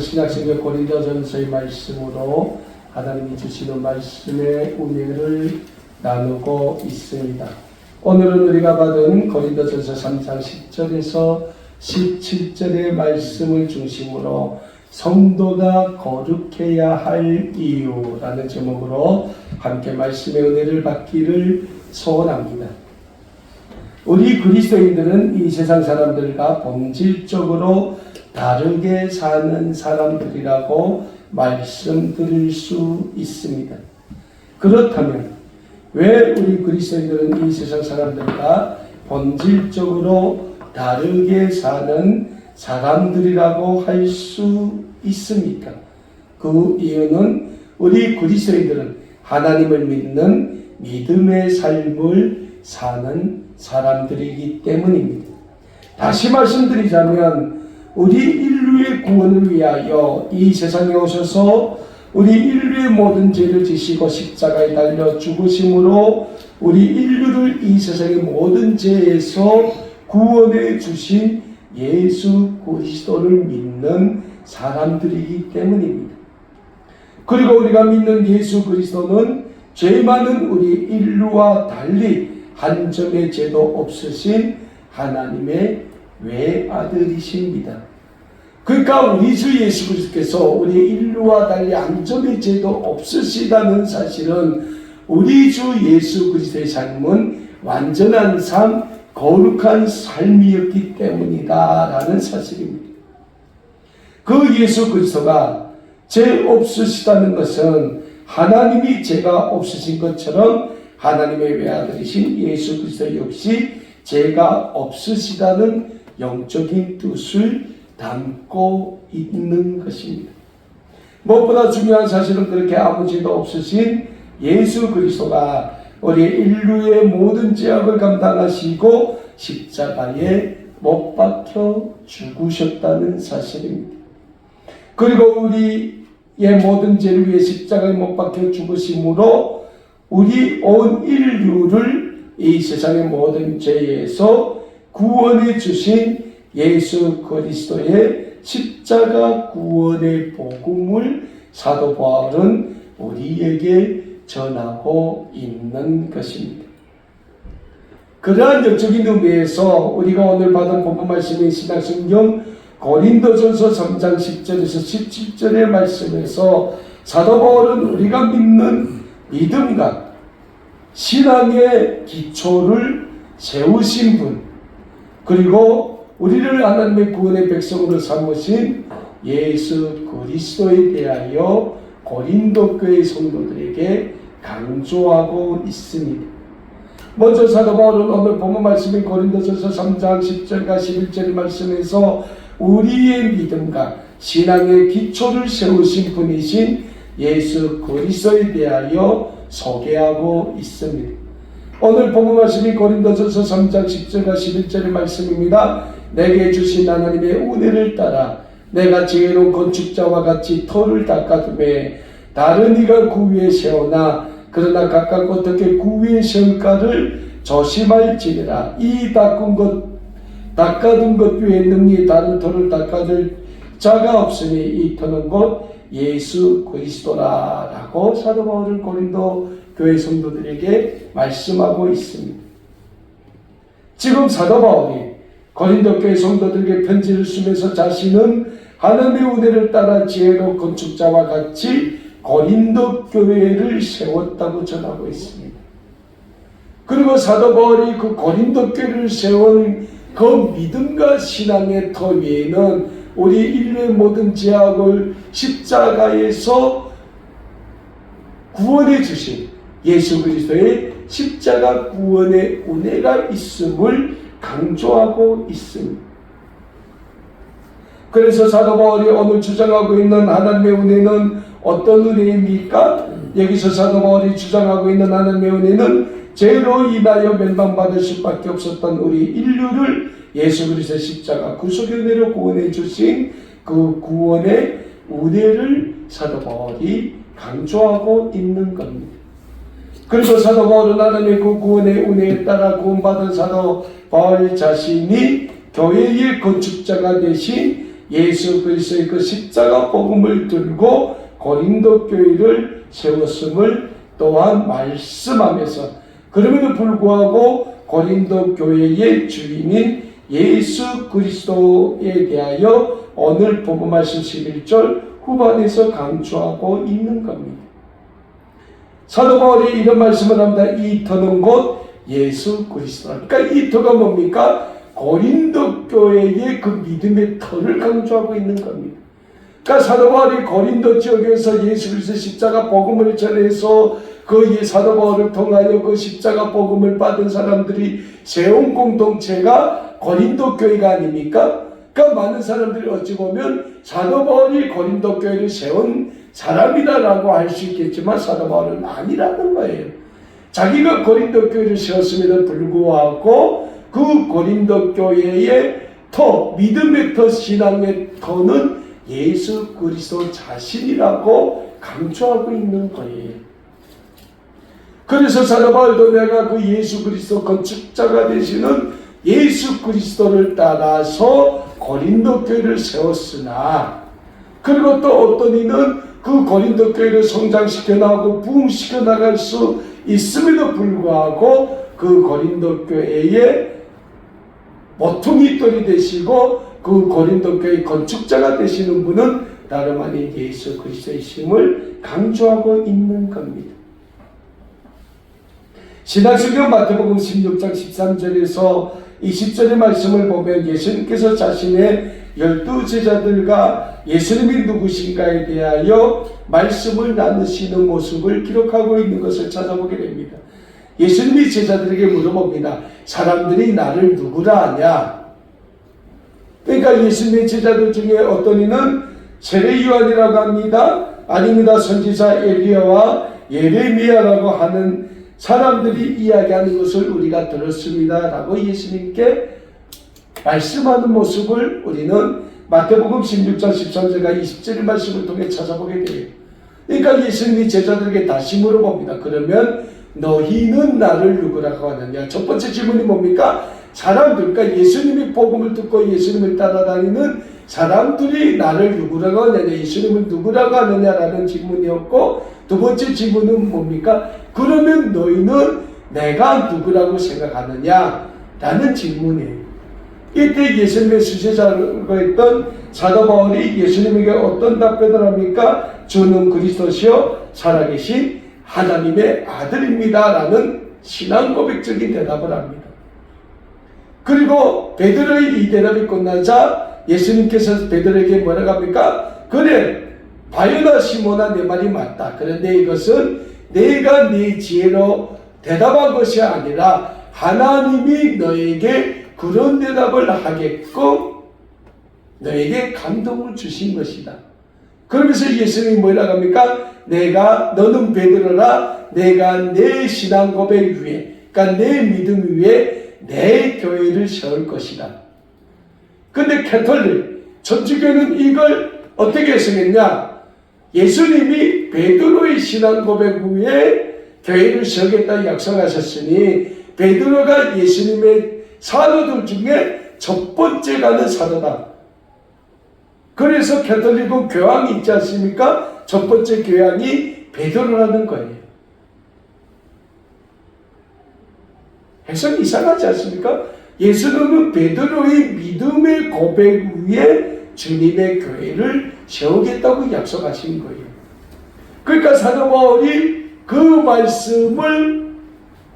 신약성경 고린도전서의 말씀으로 하나님이 주시는 말씀의 은혜를 나누고 있습니다. 오늘은 우리가 받은 고린도전서 3장 10절에서 17절의 말씀을 중심으로 성도가 거룩해야 할 이유라는 제목으로 함께 말씀의 은혜를 받기를 소원합니다. 우리 그리스도인들은 이 세상 사람들과 본질적으로 다르게 사는 사람들이라고 말씀드릴 수 있습니다. 그렇다면 왜 우리 그리스도인들은 이 세상 사람들과 본질적으로 다르게 사는 사람들이라고 할 수 있습니까? 그 이유는 우리 그리스도인들은 하나님을 믿는 믿음의 삶을 사는 사람들이기 때문입니다. 다시 말씀드리자면 우리 인류의 구원을 위하여 이 세상에 오셔서 우리 인류의 모든 죄를 지시고 십자가에 달려 죽으심으로 우리 인류를 이 세상의 모든 죄에서 구원해 주신 예수 그리스도를 믿는 사람들이기 때문입니다. 그리고 우리가 믿는 예수 그리스도는 죄 많은 우리 인류와 달리 한 점의 죄도 없으신 하나님의 외아들이십니다. 그러니까 우리 주 예수 그리스도께서 우리 인류와 달리 한 점의 죄도 없으시다는 사실은 우리 주 예수 그리스도의 삶은 완전한 삶, 거룩한 삶이었기 때문이다라는 사실입니다. 그 예수 그리스도가 죄 없으시다는 것은 하나님이 죄가 없으신 것처럼 하나님의 외아들이신 예수 그리스도 역시 죄가 없으시다는 영적인 뜻을 담고 있는 것입니다. 무엇보다 중요한 사실은 그렇게 아무 죄도 없으신 예수 그리스도가 우리 인류의 모든 죄악을 감당하시고 십자가에 못 박혀 죽으셨다는 사실입니다. 그리고 우리의 모든 죄를 위해 십자가에 못 박혀 죽으심으로 우리 온 인류를 이 세상의 모든 죄에서 구원해 주신 예수 그리스도의 십자가 구원의 복음을 사도 바울은 우리에게 전하고 있는 것입니다. 그러한 영적인 의미에서 우리가 오늘 받은 본문 말씀인 신약성경 고린도전서 3장 10절에서 17절의 말씀에서 사도 바울은 우리가 믿는 믿음과 신앙의 기초를 세우신 분 그리고 우리를 하나님의 구원의 백성으로 삼으신 예수 그리스도에 대하여 고린도 교회 성도들에게 강조하고 있습니다. 먼저 사도 바울은 오늘 본문 말씀인 고린도전서 3장 10절과 11절 말씀에서 우리의 믿음과 신앙의 기초를 세우신 분이신 예수 그리스도에 대하여 소개하고 있습니다. 오늘 본문 말씀이 고린도전서 3장 10절과 11절의 말씀입니다. 내게 주신 하나님의 은혜를 따라 내가 지혜로운 건축자와 같이 터를 닦아둠에 다른 이가 구 위에 세우나 그러나 각각 어떻게 구 위에 세울까를 조심할지니라 이 닦은 것 닦아둔 것 위에 능히 다른 터를 닦아줄 자가 없으니 이 터는 곧 예수 그리스도라라고 사도 바울은 고린도 교회 성도들에게 말씀하고 있습니다. 지금 사도 바울이 고린도 교회 성도들에게 편지를 쓰면서 자신은 하나님의 은혜를 따라 지혜로 건축자와 같이 고린도 교회를 세웠다고 전하고 있습니다. 그리고 사도 바울이 그 고린도 교회를 세운 그 믿음과 신앙의 터 위에는 우리 인류의 모든 죄악을 십자가에서 구원해 주신 예수 그리스도의 십자가 구원의 은혜가 있음을 강조하고 있습니다. 그래서 사도 바울이 오늘 주장하고 있는 하나님의 은혜는 어떤 은혜입니까? 여기서 사도 바울이 주장하고 있는 하나님의 은혜는 죄로 인하여 멸망받을 수밖에 없었던 우리 인류를 예수 그리스도의 십자가 구속의 은혜로 구원해 주신 그 구원의 은혜를 사도 바울이 강조하고 있는 겁니다. 그리고 사도 바울은 하나님의 그 구원의 은혜에 따라 구원받은 사도 바울 자신이 교회의 건축자가 되신 예수 그리스도의 그 십자가 복음을 들고 고린도 교회를 세웠음을 또한 말씀하면서 그럼에도 불구하고 고린도 교회의 주인인 예수 그리스도에 대하여 오늘 본문 말씀 11절 후반에서 강조하고 있는 겁니다. 사도 바울이 이런 말씀을 합니다. 이 터는 곧 예수 그리스도. 그러니까 이 터가 뭡니까? 고린도 교회의 그 믿음의 터를 강조하고 있는 겁니다. 그러니까 사도 바울이 고린도 지역에서 예수 그리스도 십자가 복음을 전해서 그 사도 바울을 통하여 그 십자가 복음을 받은 사람들이 세운 공동체가 고린도 교회가 아닙니까? 그러니까 많은 사람들이 어찌 보면 사도 바울이 고린도 교회를 세운 사람이다라고 할 수 있겠지만 사도 바울은 아니라는 거예요. 자기가 고린도 교회를 세웠음에도 불구하고 그 고린도 교회의 터, 믿음의 터, 신앙의 터는 예수 그리스도 자신이라고 강조하고 있는 거예요. 그래서 사도 바울도 내가 그 예수 그리스도 건축자가 되시는 예수 그리스도를 따라서 고린도 교회를 세웠으나 그리고 또 어떤 이는 그 고린도 교회를 성장시켜 나가고 부흥시켜 나갈 수 있음에도 불구하고 그 고린도 교회의 모퉁이 돌이 되시고 그 고린도 교회 건축자가 되시는 분은 다름 아닌 예수 그리스도의 심을 강조하고 있는 겁니다. 신학성경 마태복음 16장 13절에서 20절의 말씀을 보면 예수님께서 자신의 열두 제자들과 예수님이 누구신가에 대하여 말씀을 나누시는 모습을 기록하고 있는 것을 찾아보게 됩니다. 예수님이 제자들에게 물어봅니다. 사람들이 나를 누구라 하냐? 그러니까 예수님의 제자들 중에 어떤 이는 세례 요한이라고 합니다. 아닙니다. 선지자 엘리야와 예레미야라고 하는 사람들이 이야기하는 것을 우리가 들었습니다. 라고 예수님께 말씀하는 모습을 우리는 마태복음 16장 13절과 20절의 말씀을 통해 찾아보게 돼요. 그러니까 예수님이 제자들에게 다시 물어봅니다. 그러면 너희는 나를 누구라고 하느냐? 첫 번째 질문이 뭡니까? 사람들, 그러니까 예수님이 복음을 듣고 예수님을 따라다니는 사람들이 나를 누구라고 하느냐? 예수님을 누구라고 하느냐라는 질문이었고 두 번째 질문은 뭡니까? 그러면 너희는 내가 누구라고 생각하느냐? 라는 질문이에요. 이때 예수님의 수제자가 있던 사도 바울이 예수님에게 어떤 답변을 합니까? 주는 그리스도시요 살아계신 하나님의 아들입니다. 라는 신앙 고백적인 대답을 합니다. 그리고 베드로의 이 대답이 끝나자 예수님께서 베드로에게 뭐라고 합니까? 그래 바요나 시모나 내 말이 맞다. 그런데 이것은 내가 네 지혜로 대답한 것이 아니라 하나님이 너에게 그런 대답을 하게끔 너에게 감동을 주신 것이다. 그러면서 예수님이 뭐라고 합니까? 내가 너는 베드로라 내가 내 신앙 고백 위에 그러니까 내 믿음 위에 내 교회를 세울 것이다. 근데 캐톨릭 천주교는 이걸 어떻게 해석했냐? 예수님이 베드로의 신앙 고백 위에 교회를 세우겠다 약속하셨으니 베드로가 예수님의 사도들 중에 첫 번째 가는 사도다. 그래서 캐톨릭은 교황이 있지 않습니까? 첫 번째 교황이 베드로라는 거예요. 해석이 이상하지 않습니까? 예수님은 베드로의 믿음의 고백 위에 주님의 교회를 세우겠다고 약속하신 거예요. 그러니까 사도 바울이 그 말씀을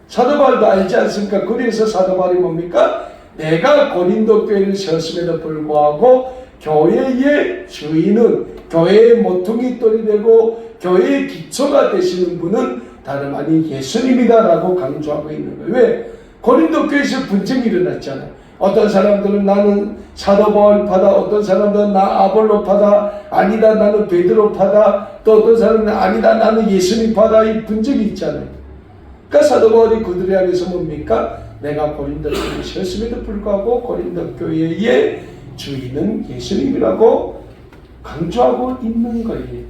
사도 바울도 알지 않습니까? 그래서 사도 바울이 뭡니까? 내가 고린도 교회를 세웠음에도 불구하고 교회의 주인은 교회의 모퉁이 돌이 되고 교회의 기초가 되시는 분은 다름 아닌 예수님이다라고 강조하고 있는 거예요. 왜? 고린도 교회에서 분쟁이 일어났잖아요. 어떤 사람들은 나는 사도 바울파다, 어떤 사람들은 나 아볼로파다, 아니다 나는 베드로파다, 또 어떤 사람은 아니다 나는 예수님파다 이 분쟁이 있잖아요. 그러니까 사도 바울이 그들에 향해서 뭡니까? 내가 고린도 교회를 세웠음에도 불구하고 고린도 교회의 주인은 예수님이라고 강조하고 있는 거예요.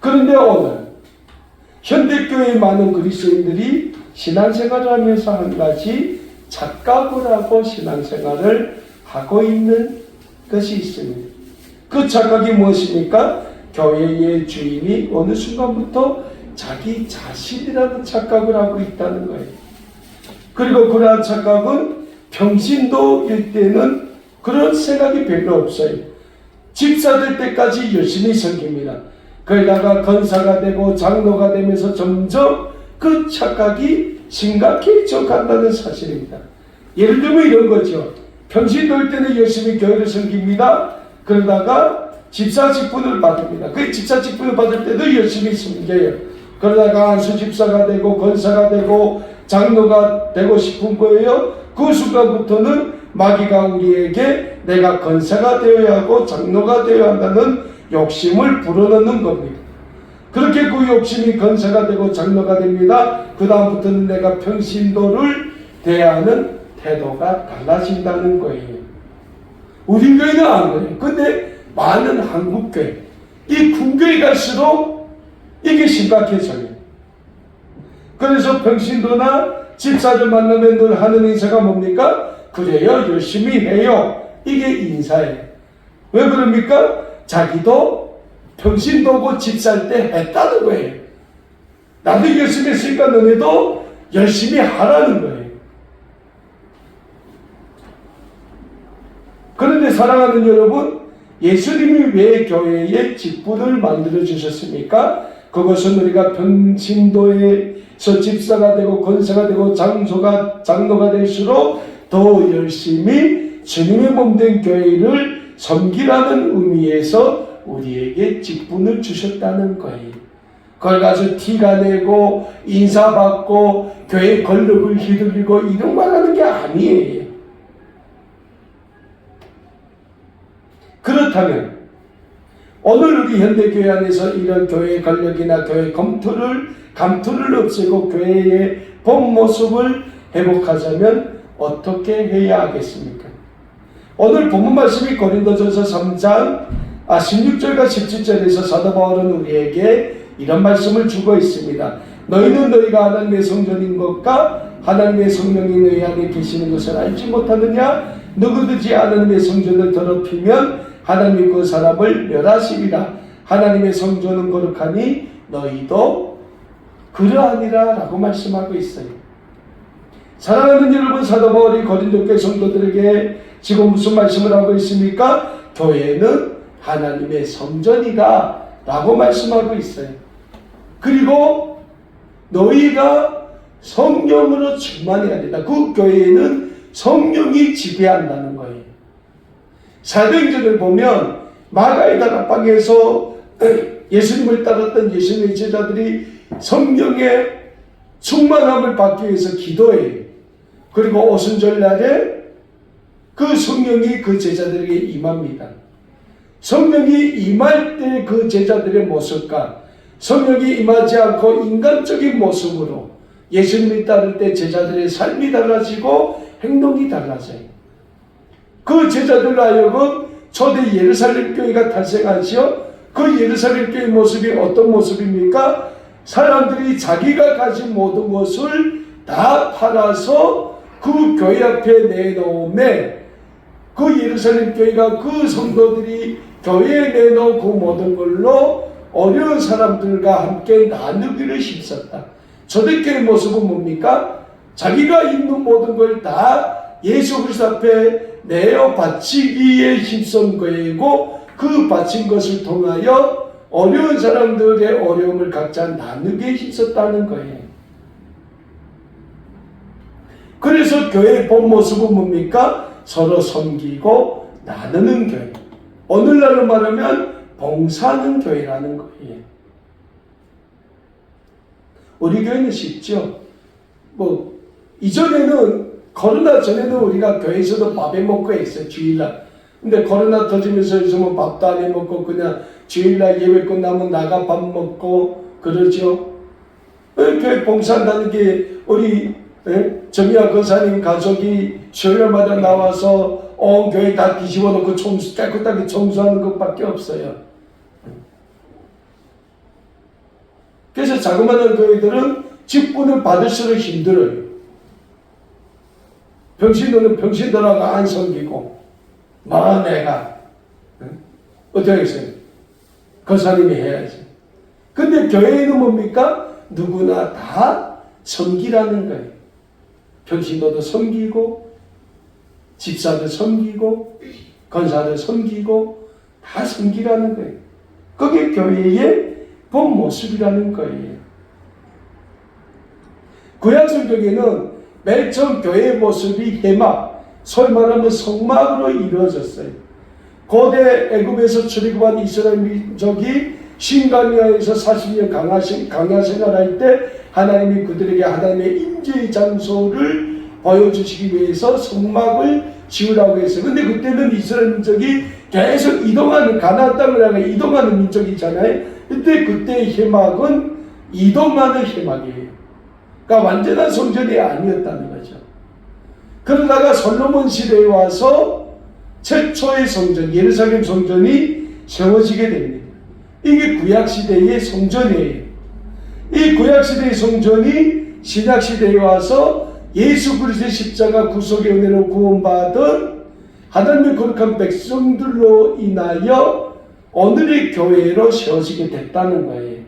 그런데 오늘 현대교회 많은 그리스도인들이 신앙생활을 하면서 한 가지 착각을 하고 신앙생활을 하고 있는 것이 있습니다. 그 착각이 무엇입니까? 교회의 주인이 어느 순간부터 자기 자신이라는 착각을 하고 있다는 거예요. 그리고 그러한 착각은 평신도일 때는 그런 생각이 별로 없어요. 집사 될 때까지 열심히 섬깁니다. 그러다가 건사가 되고 장로가 되면서 점점 그 착각이 심각해져 간다는 사실입니다. 예를 들면 이런 거죠. 평신도일 때는 열심히 교회를 섬깁니다. 그러다가 집사 직분을 받습니다. 그 집사 직분을 받을 때도 열심히 섬겨요. 그러다가 안수 집사가 되고 권사가 되고 장로가 되고 싶은 거예요. 그 순간부터는 마귀가 우리에게 내가 권사가 되어야 하고 장로가 되어야 한다는 욕심을 불어넣는 겁니다. 그렇게 그 욕심이 건사가 되고 장로가 됩니다. 그 다음부터는 내가 평신도를 대하는 태도가 달라진다는 거예요. 우리 교회는 안 그래요. 근데 많은 한국교회, 이 군교회 갈수록 이게 심각해져요. 그래서 평신도나 집사를 만나면 늘 하는 인사가 뭡니까? 그래요, 열심히 해요. 이게 인사예요. 왜 그럽니까? 자기도 평신도고 집사일 때 했다는 거예요. 나도 열심히 했으니까 너네도 열심히 하라는 거예요. 그런데 사랑하는 여러분, 예수님이 왜 교회에 직분을 만들어 주셨습니까? 그것은 우리가 평신도에서 집사가 되고 권사가 되고 장소가 장로가 될수록 더 열심히 주님의 몸된 교회를 섬기라는 의미에서 우리에게 직분을 주셨다는 거예요. 그걸 가지고 티가 내고 인사받고 교회 권력을 휘둘리고 이런 말 하는 게 아니에요. 그렇다면 오늘 우리 현대교회 안에서 이런 교회 권력이나 교회 검토를 감투를 없애고 교회의 본 모습을 회복하자면 어떻게 해야 하겠습니까? 오늘 본문 말씀이 고린도전서 3장 아 16절과 17절에서 사도 바울은 우리에게 이런 말씀을 주고 있습니다. 너희는 너희가 하나님의 성전인 것과 하나님의 성령이 너희 안에 계시는 것을 알지 못하느냐? 누구든지 하나님의 성전을 더럽히면 하나님이 그 사람을 멸하시리라. 하나님의 성전은 거룩하니 너희도 그러하니라 라고 말씀하고 있어요. 사랑하는 여러분 사도 바울이 고린도 교 성도들에게 지금 무슨 말씀을 하고 있습니까? 교회는 하나님의 성전이다 라고 말씀하고 있어요. 그리고 너희가 성령으로 충만해야 된다. 그 교회에는 성령이 지배한다는. 사도행전을 보면 마가의 다락방에서 예수님을 따랐던 예수님의 제자들이 성령의 충만함을 받기 위해서 기도해요. 그리고 오순절날에 그 성령이 그 제자들에게 임합니다. 성령이 임할 때 그 제자들의 모습과 성령이 임하지 않고 인간적인 모습으로 예수님이 따를 때 제자들의 삶이 달라지고 행동이 달라져요. 그 제자들로 하여금 초대 예루살렘 교회가 탄생하지요. 그 예루살렘 교회 모습이 어떤 모습입니까? 사람들이 자기가 가진 모든 것을 다 팔아서 그 교회 앞에 내놓음에 그 예루살렘 교회가 그 성도들이 교회에 내놓은 그 모든 걸로 어려운 사람들과 함께 나누기를 힘썼다. 초대교회 모습은 뭡니까? 자기가 있는 모든 걸 다 예수 그리스도 앞에 내어 바치기에 힘쓴 거이고 그 바친 것을 통하여 어려운 사람들의 어려움을 각자 나누기에 힘썼다는 거예요. 그래서 교회의 본 모습은 뭡니까? 서로 섬기고 나누는 교회. 오늘날로 말하면 봉사하는 교회라는 거예요. 우리 교회는 쉽죠. 뭐 이전에는 코로나 전에는 우리가 교회에서도 밥에 먹고 했어요. 주일날. 근데 코로나 터지면서 요즘은 밥도 안해 먹고 그냥 주일날 예배 끝나면 나가 밥 먹고 그러죠. 교회 봉사한다는 게 우리 예? 정미아 권사님 가족이 주일마다 나와서 온 교회 다 뒤집어 놓고 청소, 깨끗하게 청소하는 것밖에 없어요. 그래서 자그마한 교회들은 직분을 받을수록 힘들어요. 병신들은 병신들하고 안 섬기고 망한 애가 응? 어떻게 하겠어요? 그 사람이 해야지. 근데 교회에는 뭡니까? 누구나 다 섬기라는 거예요. 병신도도 섬기고 집사도 섬기고 건사도 섬기고 다 섬기라는 거예요. 그게 교회의 본 모습이라는 거예요. 구약 성경에는 맨 처음 교회의 모습이 해막, 소위 말하면 성막으로 이루어졌어요. 고대 애굽에서 출애굽한 이스라엘 민족이 신강야에서 40년 강야, 생- 강야 생활할 때 하나님이 그들에게 하나님의 임재의 장소를 보여주시기 위해서 성막을 지으라고 했어요. 근데 그때는 이스라엘 민족이 계속 이동하는 가나안 땅을 향해 이동하는 민족이잖아요. 근데 그때의 해막은 이동하는 해막이에요. 그러니까 완전한 성전이 아니었다는 거죠. 그러다가 솔로몬 시대에 와서 최초의 성전, 예루살렘 성전이 세워지게 됩니다. 이게 구약 시대의 성전이에요. 이 구약 시대의 성전이 신약 시대에 와서 예수 그리스도의 십자가 구속의 은혜로 구원받은 하나님의 거룩한 백성들로 인하여 오늘의 교회로 세워지게 됐다는 거예요.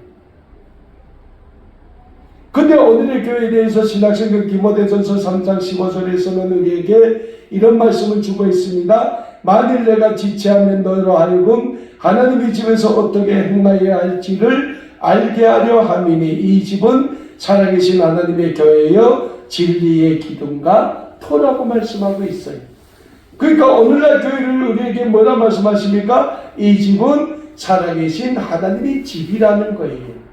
근데 오늘의 교회에 대해서 신학생경 디모데전서 3장 15절에서는 우리에게 이런 말씀을 주고 있습니다. 만일 내가 지체하면 너로 하여금 하나님의 집에서 어떻게 행하여야 할지를 알게 하려 함이니 이 집은 살아계신 하나님의 교회여 진리의 기둥과 토라고 말씀하고 있어요. 그러니까 오늘날 교회를 우리에게 뭐라 말씀하십니까? 이 집은 살아계신 하나님의 집이라는 거예요.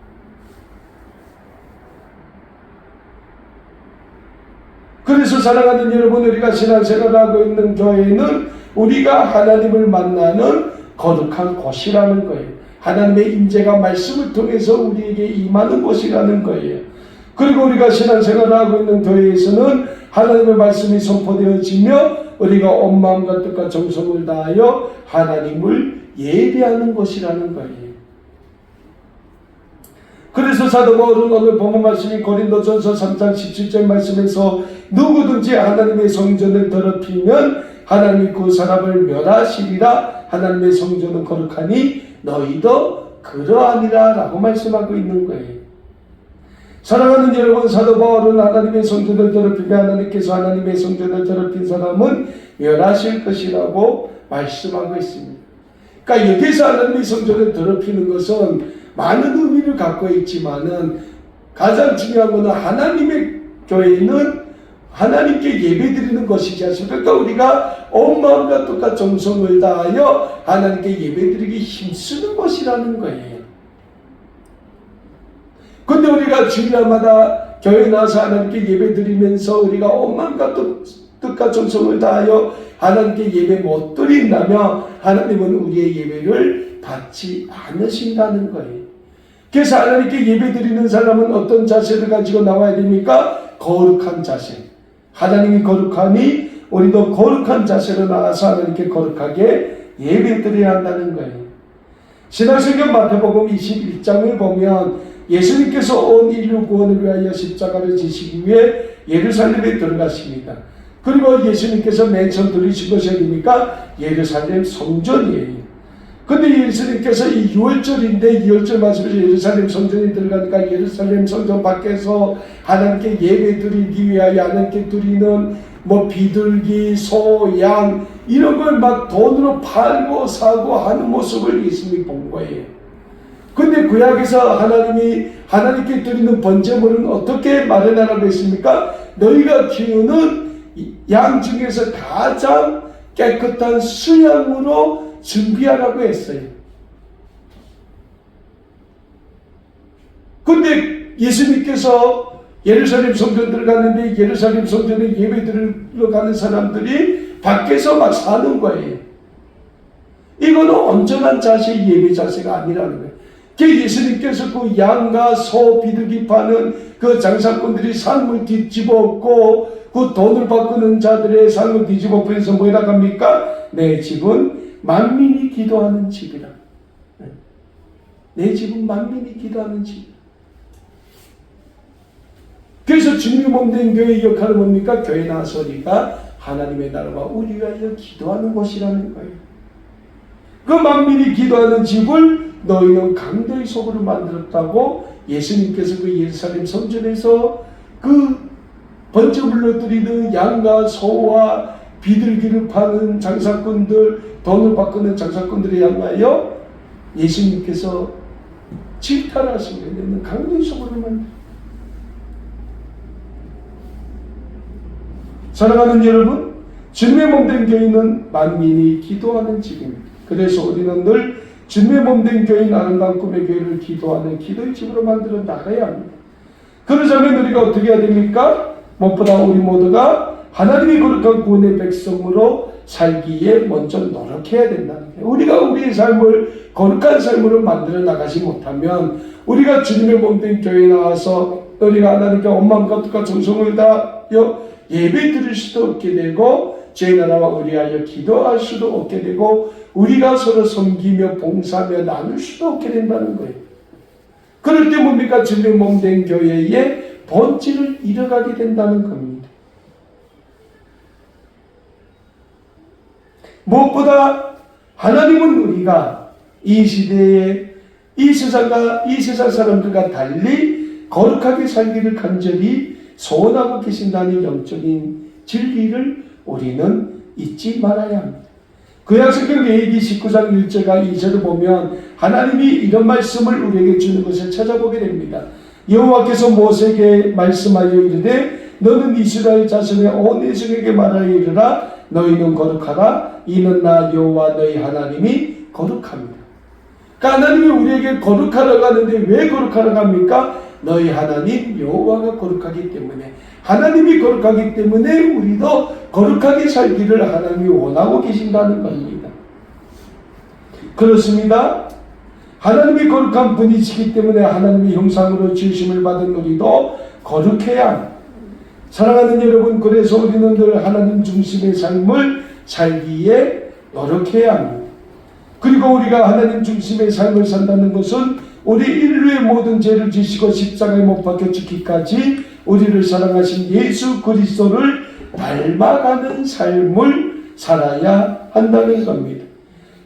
그래서 사랑하는 여러분 우리가 신앙생활을 하고 있는 교회는 우리가 하나님을 만나는 거룩한 곳이라는 거예요. 하나님의 임재가 말씀을 통해서 우리에게 임하는 곳이라는 거예요. 그리고 우리가 신앙생활을 하고 있는 교회에서는 하나님의 말씀이 선포되어지며 우리가 온 마음과 뜻과 정성을 다하여 하나님을 예배하는 것이라는 거예요. 그래서 사도 바울은 오늘 본문 말씀이 고린도전서 3장 17절 말씀에서 누구든지 하나님의 성전을 더럽히면 하나님이 그 사람을 멸하시리라 하나님의 성전은 거룩하니 너희도 그러하니라 라고 말씀하고 있는 거예요. 사랑하는 여러분 사도 바울은 하나님의 성전을 더럽히며 하나님께서 하나님의 성전을 더럽힌 사람은 멸하실 것이라고 말씀하고 있습니다. 그러니까 여기서 하나님의 성전을 더럽히는 것은 많은 의미를 갖고 있지만은 가장 중요한 것은 하나님의 교회는 하나님께 예배드리는 것이지 않습니까? 우리가 온 마음과 뜻과 정성을 다하여 하나님께 예배드리기 힘쓰는 것이라는 거예요. 근데 우리가 주일마다 교회 나와서 하나님께 예배드리면서 우리가 온 마음과 뜻, 뜻과 정성을 다하여 하나님께 예배 못 드린다면 하나님은 우리의 예배를 받지 않으신다는 거예요. 그래서 하나님께 예배 드리는 사람은 어떤 자세를 가지고 나와야 됩니까? 거룩한 자세. 하나님이 거룩하니 우리도 거룩한 자세로 나와서 하나님께 거룩하게 예배 드려야 한다는 거예요. 신앙성경 마태복음 21장을 보면 예수님께서 온 인류 구원을 위하여 십자가를 지시기 위해 예루살렘에 들어가십니다. 그리고 예수님께서 맨 처음 들으신 것이 어디입니까? 예루살렘 성전이에요. 근데 예수님께서 이 6월절인데 2월절 말씀에서 예루살렘 성전에 들어가니까 예루살렘 성전 밖에서 하나님께 예배 드리기 위하여 하나님께 드리는 뭐 비둘기, 소, 양 이런 걸 막 돈으로 팔고 사고 하는 모습을 예수님이 본 거예요. 근데 구약에서 하나님이 하나님께 드리는 번제물은 어떻게 마련하라고 했습니까? 너희가 키우는 양 중에서 가장 깨끗한 수양으로 준비하라고 했어요. 근데 예수님께서 예루살렘 성전 들어가는데 예루살렘 성전에 예배 드리러 가는 사람들이 밖에서 막 사는 거예요. 이거는 온전한 자세의 예배 자세가 아니라는 거예요. 그 예수님께서 그 양과 소, 비둘기 파는 그 장사꾼들이 삶을 뒤집어 엎고 그 돈을 바꾸는 자들의 삶을 뒤집어 엎으면서 뭐라 합니까? 내 집은 만민이 기도하는 집이라. 네. 내 집은 만민이 기도하는 집. 그래서 주님 몸된 교회의 역할은 뭡니까? 교회 나서 우리가 하나님의 나라가 우리 위하여 기도하는 곳이라는 거예요. 그 만민이 기도하는 집을 너희는 강도의 속으로 만들었다고 예수님께서 그 예루살렘 성전에서 그 번쩍 불러들이는 양과 소와 비둘기를 파는 장사꾼들, 돈을 바꾸는 장사꾼들을 향하여 예수님께서 질타하시고 있는 강도의 속으로 만들 사랑하는 여러분, 주님의 몸된 교회는 만민이 기도하는 집입니다. 그래서 우리는 늘 주님의 몸된 교회인 아름다운 꿈의 교회를 기도하는 기도의 집으로 만들어 나가야 합니다. 그러자면 우리가 어떻게 해야 됩니까? 무엇보다 우리 모두가 하나님이 거룩한 구원의 백성으로 살기에 먼저 노력해야 된다는 거예요. 우리가 우리의 삶을 거룩한 삶으로 만들어 나가지 못하면 우리가 주님의 몸된 교회에 나와서 우리가 하나님께 온 마음과 뜻과 정성을 다하여 예배 드릴 수도 없게 되고 제 나라와 의리하여 기도할 수도 없게 되고 우리가 서로 섬기며 봉사하며 나눌 수도 없게 된다는 거예요. 그럴 때 뭡니까? 주님의 몸된 교회의 본질을 잃어가게 된다는 겁니다. 무엇보다 하나님은 우리가 이 시대에 이 세상과 이 세상 사람들과 달리 거룩하게 살기를 간절히 소원하고 계신다는 영적인 진리를 우리는 잊지 말아야 합니다. 구약성경 예기 19장 1절과 2절을 보면 하나님이 이런 말씀을 우리에게 주는 것을 찾아보게 됩니다. 여호와께서 모세에게 말씀하여 이르되 너는 이스라엘 자손의 온 회중에게 말하여 이르라 너희는 거룩하라 이는 나 여호와 너희 하나님이 거룩합니다. 그러니까 하나님이 우리에게 거룩하라고 하는데 왜 거룩하라고 합니까? 너희 하나님 여호와가 거룩하기 때문에 하나님이 거룩하기 때문에 우리도 거룩하게 살기를 하나님이 원하고 계신다는 겁니다. 그렇습니다. 하나님이 거룩한 분이시기 때문에 하나님의 형상으로 지으심을 받은 우리도 거룩해야 합니다. 사랑하는 여러분, 그래서 우리는 늘 하나님 중심의 삶을 살기에 노력해야 합니다. 그리고 우리가 하나님 중심의 삶을 산다는 것은 우리 인류의 모든 죄를 지시고 십자가에 못 박혀 죽기까지 우리를 사랑하신 예수 그리스도를 닮아가는 삶을 살아야 한다는 겁니다.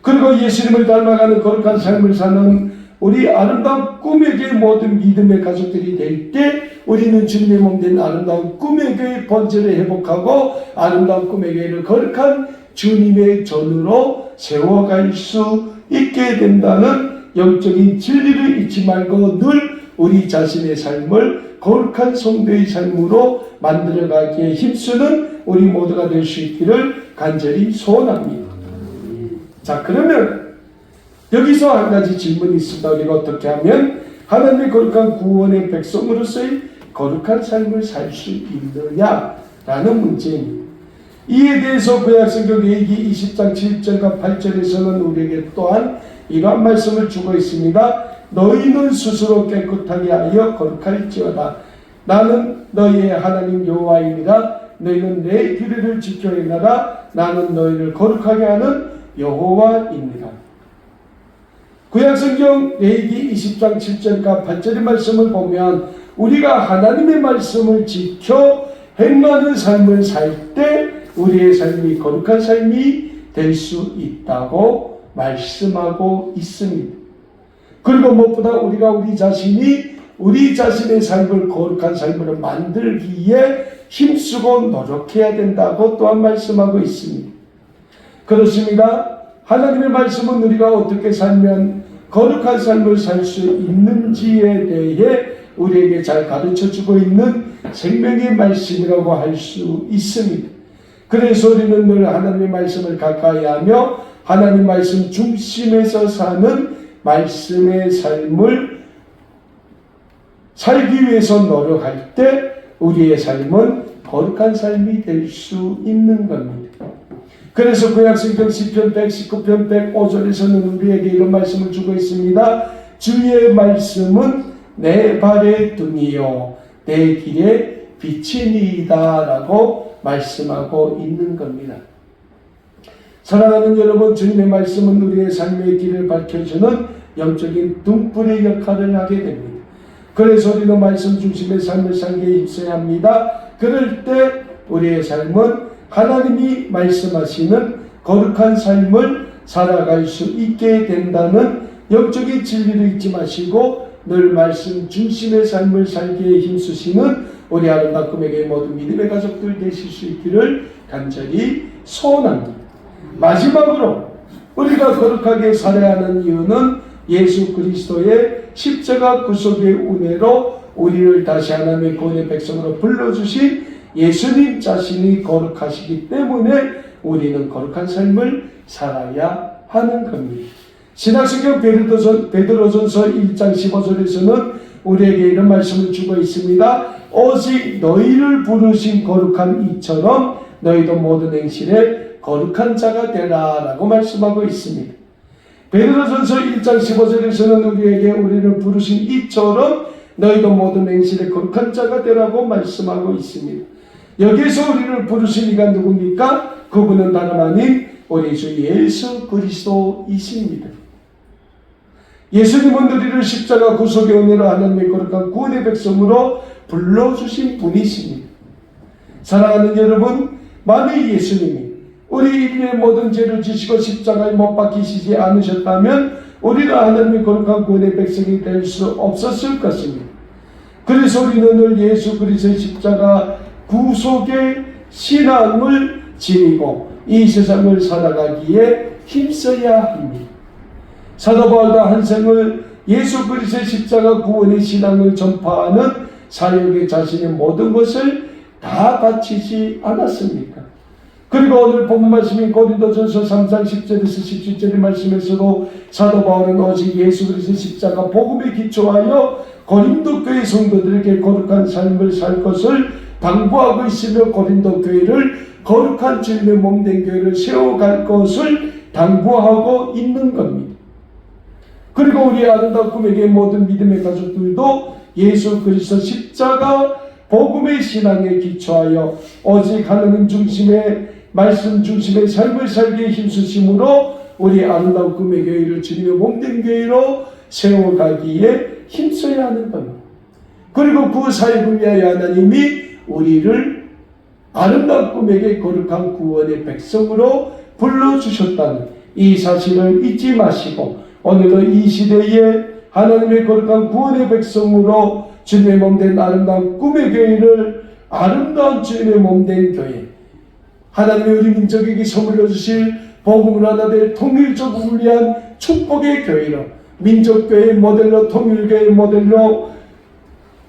그리고 예수님을 닮아가는 거룩한 삶을 사는 우리 아름다운 교회 모든 믿음의 가족들이 될 때 우리는 주님의 몸된 아름다운 꿈의 교회 본질을 회복하고 아름다운 꿈의 교회를 거룩한 주님의 전으로 세워갈 수 있게 된다는 영적인 진리를 잊지 말고 늘 우리 자신의 삶을 거룩한 성도의 삶으로 만들어가기에 힘쓰는 우리 모두가 될 수 있기를 간절히 소원합니다. 자, 그러면 여기서 한 가지 질문이 있습니다. 우리가 어떻게 하면 하나님의 거룩한 구원의 백성으로서의 거룩한 삶을 살 수 있느냐? 라는 문제입니다. 이에 대해서 구약성경 예기 20장 7절과 8절에서는 우리에게 또한 이러한 말씀을 주고 있습니다. 너희는 스스로 깨끗하게 하여 거룩할지어다. 나는 너희의 하나님 여호와입니다. 너희는 내 규례를 지켜 행하라. 나는 너희를 거룩하게 하는 여호와입니다. 구약성경 레이기 20장 7절과 8절의 말씀을 보면 우리가 하나님의 말씀을 지켜 행하는 삶을 살 때 우리의 삶이 거룩한 삶이 될 수 있다고 말씀하고 있습니다. 그리고 무엇보다 우리가 우리 자신이 우리 자신의 삶을 거룩한 삶으로 만들기에 힘쓰고 노력해야 된다고 또한 말씀하고 있습니다. 그렇습니다. 하나님의 말씀은 우리가 어떻게 살면 거룩한 삶을 살 수 있는지에 대해 우리에게 잘 가르쳐 주고 있는 생명의 말씀이라고 할 수 있습니다. 그래서 우리는 늘 하나님의 말씀을 가까이 하며 하나님 말씀 중심에서 사는 말씀의 삶을 살기 위해서 노력할 때 우리의 삶은 거룩한 삶이 될 수 있는 겁니다. 그래서 구약성경 10편 119편 105절에서는 우리에게 이런 말씀을 주고 있습니다. 주의 말씀은 내 발의 등이요 내 길의 빛이니이다 라고 말씀하고 있는 겁니다. 사랑하는 여러분 주님의 말씀은 우리의 삶의 길을 밝혀주는 영적인 등불의 역할을 하게 됩니다. 그래서 우리는 말씀 중심의 삶을 살기에 힘써야 합니다. 그럴 때 우리의 삶은 하나님이 말씀하시는 거룩한 삶을 살아갈 수 있게 된다는 영적인 진리를 잊지 마시고 늘 말씀 중심의 삶을 살기에 힘쓰시는 우리 아름다운 꿈에게 모든 믿음의 가족들 되실 수 있기를 간절히 소원합니다. 마지막으로 우리가 거룩하게 살아야 하는 이유는 예수 그리스도의 십자가 구속의 은혜로 우리를 다시 하나님의 구원의 백성으로 불러주신 예수님 자신이 거룩하시기 때문에 우리는 거룩한 삶을 살아야 하는 겁니다. 신학성경 베드로전, 베드로전서 1장 15절에서는 우리에게 이런 말씀을 주고 있습니다. 오직 너희를 부르신 거룩한 이처럼 너희도 모든 행실에 거룩한 자가 되라 라고 말씀하고 있습니다. 베드로전서 1장 15절에서는 우리에게 우리를 부르신 이처럼 너희도 모든 행실에 거룩한 자가 되라고 말씀하고 있습니다. 여기에서 우리를 부르신 이가 누굽니까? 그분은 다름 아닌 우리 주 예수 그리스도이십니다. 예수님은 우리를 십자가 구속의 은혜로 하나님의 거룩한 구원의 백성으로 불러주신 분이십니다. 사랑하는 여러분, 만일 예수님이 우리 인류의 모든 죄를 지시고 십자가에 못 박히시지 않으셨다면 우리는 하나님의 거룩한 구원의 백성이 될 수 없었을 것입니다. 그래서 우리는 늘 예수 그리스도의 십자가 구속의 신앙을 지니고 이 세상을 살아가기에 힘써야 합니다. 사도 바울도 한 생을 예수 그리스도의 십자가 구원의 신앙을 전파하는 사역에 자신의 모든 것을 다 바치지 않았습니까? 그리고 오늘 본 말씀인 고린도전서 3장 10절에서 17절의 말씀에서도 사도 바울은 오직 예수 그리스도의 십자가 복음에 기초하여 고린도 교회 성도들에게 거룩한 삶을 살 것을 당부하고 있으며 고린도 교회를 거룩한 주님의 몸된 교회를 세워갈 것을 당부하고 있는 겁니다. 그리고 우리 아름다운 꿈에게 모든 믿음의 가족들도 예수 그리스도 십자가 복음의 신앙에 기초하여 오직 하나님 중심의 말씀 중심의 삶을 살기에 힘쓰심으로 우리 아름다운 꿈의 교회를 주님의 몸된 교회로 세워가기에 힘써야 하는 겁니다. 그리고 그 사역을 위하여 하나님이 우리를 아름다운 꿈에게 거룩한 구원의 백성으로 불러주셨다는 이 사실을 잊지 마시고 오늘도 이 시대에 하나님의 거룩한 구원의 백성으로 주님의 몸된 아름다운 꿈의 교회를 아름다운 주님의 몸된 교회 하나님의 우리 민족에게 선물로 주실 복음을 하나 될 통일조국을 위한 축복의 교회로 민족교회 모델로 통일교회 모델로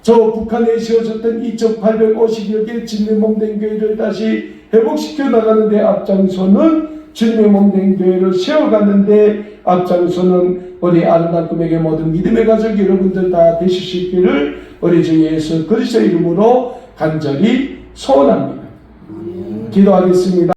저 북한에 세워졌던 2,850여 개 주님의 몸된 교회를 다시 회복시켜 나가는데 앞장서는 주님의 몸된 교회를 세워가는데 앞장서는 우리 아름다운 꿈에게 모든 믿음의 가족 여러분들 다 있기를 우리 주 예수 그리스도 이름으로 간절히 소원합니다. 기도하겠습니다.